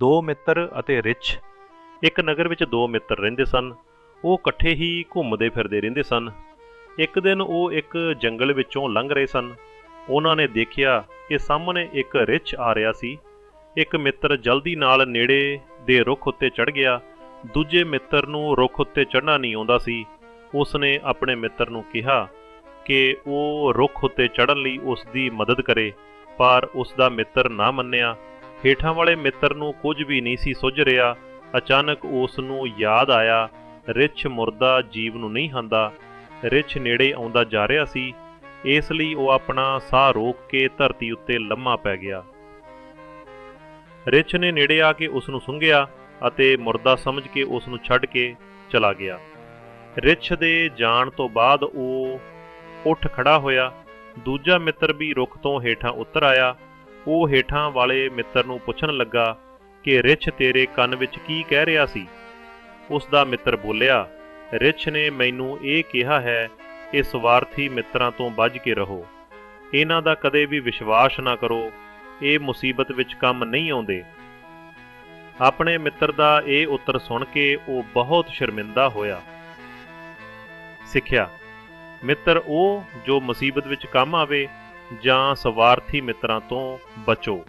ਦੋ ਮਿੱਤਰ ਅਤੇ ਰਿਛ। ਇੱਕ ਨਗਰ ਵਿੱਚ ਦੋ ਮਿੱਤਰ ਰਹਿੰਦੇ ਸਨ। ਉਹ ਇਕੱਠੇ ਹੀ ਘੁੰਮਦੇ ਫਿਰਦੇ ਰਹਿੰਦੇ ਸਨ। ਇੱਕ ਦਿਨ ਉਹ ਇੱਕ ਜੰਗਲ ਵਿੱਚੋਂ ਲੰਘ ਰਹੇ ਸਨ। ਉਹਨਾਂ ਨੇ ਦੇਖਿਆ ਕਿ ਸਾਹਮਣੇ ਇੱਕ ਰਿਛ ਆ ਰਿਹਾ ਸੀ। ਇੱਕ ਮਿੱਤਰ ਜਲਦੀ ਨਾਲ ਨੇੜੇ ਦੇ ਰੁੱਖ ਉੱਤੇ ਚੜ ਗਿਆ। ਦੂਜੇ ਮਿੱਤਰ ਨੂੰ ਰੁੱਖ ਉੱਤੇ ਚੜ੍ਹਨਾ ਨਹੀਂ ਆਉਂਦਾ ਸੀ। ਉਸ ਨੇ ਆਪਣੇ ਮਿੱਤਰ ਨੂੰ ਕਿਹਾ ਕਿ ਉਹ ਰੁੱਖ ਉੱਤੇ ਚੜ੍ਹਨ ਲਈ ਉਸ ਦੀ ਮਦਦ ਕਰੇ, ਪਰ ਉਸ ਦਾ ਮਿੱਤਰ ਨਾ ਮੰਨਿਆ। ਹੇਠਾਂ ਵਾਲੇ ਮਿੱਤਰ ਨੂੰ ਕੁਝ ਵੀ ਨਹੀਂ ਸੀ ਸੁੱਝ ਰਿਹਾ। ਅਚਾਨਕ ਉਸ ਨੂੰ ਯਾਦ ਆਇਆ, ਰਿਛ ਮੁਰਦਾ ਜੀਵ ਨੂੰ ਨਹੀਂ ਖਾਂਦਾ ਰਿਛ ਨੇੜੇ ਆਉਂਦਾ ਜਾ ਰਿਹਾ ਸੀ। ਇਸ ਲਈ ਉਹ ਆਪਣਾ ਸਾਹ ਰੋਕ ਕੇ ਧਰਤੀ ਉੱਤੇ ਲੰਮਾ ਪੈ ਗਿਆ। ਰਿਛ ਨੇ ਨੇੜੇ ਆ ਕੇ ਉਸ ਨੂੰ ਸੁੰਘਿਆ ਅਤੇ ਮੁਰਦਾ ਸਮਝ ਕੇ ਉਸ ਨੂੰ ਛੱਡ ਕੇ ਚਲਾ ਗਿਆ। ਰਿਛ ਦੇ ਜਾਣ ਤੋਂ ਬਾਅਦ ਉਹ ਉੱਠ ਖੜਾ ਹੋਇਆ। ਦੂਜਾ ਮਿੱਤਰ ਵੀ ਰੁੱਖ ਤੋਂ ਹੇਠਾਂ ਉਤਰ ਆਇਆ। ਉਹ ਹੇਠਾਂ ਵਾਲੇ ਮਿੱਤਰ ਨੂੰ ਪੁੱਛਣ ਲੱਗਾ ਕਿ ਰਿਛ ਤੇਰੇ ਕੰਨ ਵਿੱਚ ਕੀ ਕਹਿ ਰਿਹਾ ਸੀ। ਉਸ ਦਾ ਮਿੱਤਰ ਬੋਲਿਆ, ਰਿਛ ਨੇ ਮੈਨੂੰ ਇਹ ਕਿਹਾ ਹੈ ਕਿ ਸਵਾਰਥੀ ਮਿੱਤਰਾਂ ਤੋਂ ਬਚ ਕੇ ਰਹੋ। ਇਹਨਾਂ ਦਾ ਕਦੇ ਵੀ ਵਿਸ਼ਵਾਸ ਨਾ ਕਰੋ, ਇਹ ਮੁਸੀਬਤ ਵਿੱਚ ਕੰਮ ਨਹੀਂ ਆਉਂਦੇ ਆਪਣੇ ਮਿੱਤਰ ਦਾ ਇਹ ਉੱਤਰ ਸੁਣ ਕੇ ਉਹ ਬਹੁਤ ਸ਼ਰਮਿੰਦਾ ਹੋਇਆ। ਸਿੱਖਿਆ, ਮਿੱਤਰ, ਉਹ ਜੋ ਮੁਸੀਬਤ ਵਿੱਚ ਕੰਮ ਆਵੇ ਜਾਂ ਸਵਾਰਥੀ ਮਿੱਤਰਾਂ ਤੋਂ ਬਚੋ।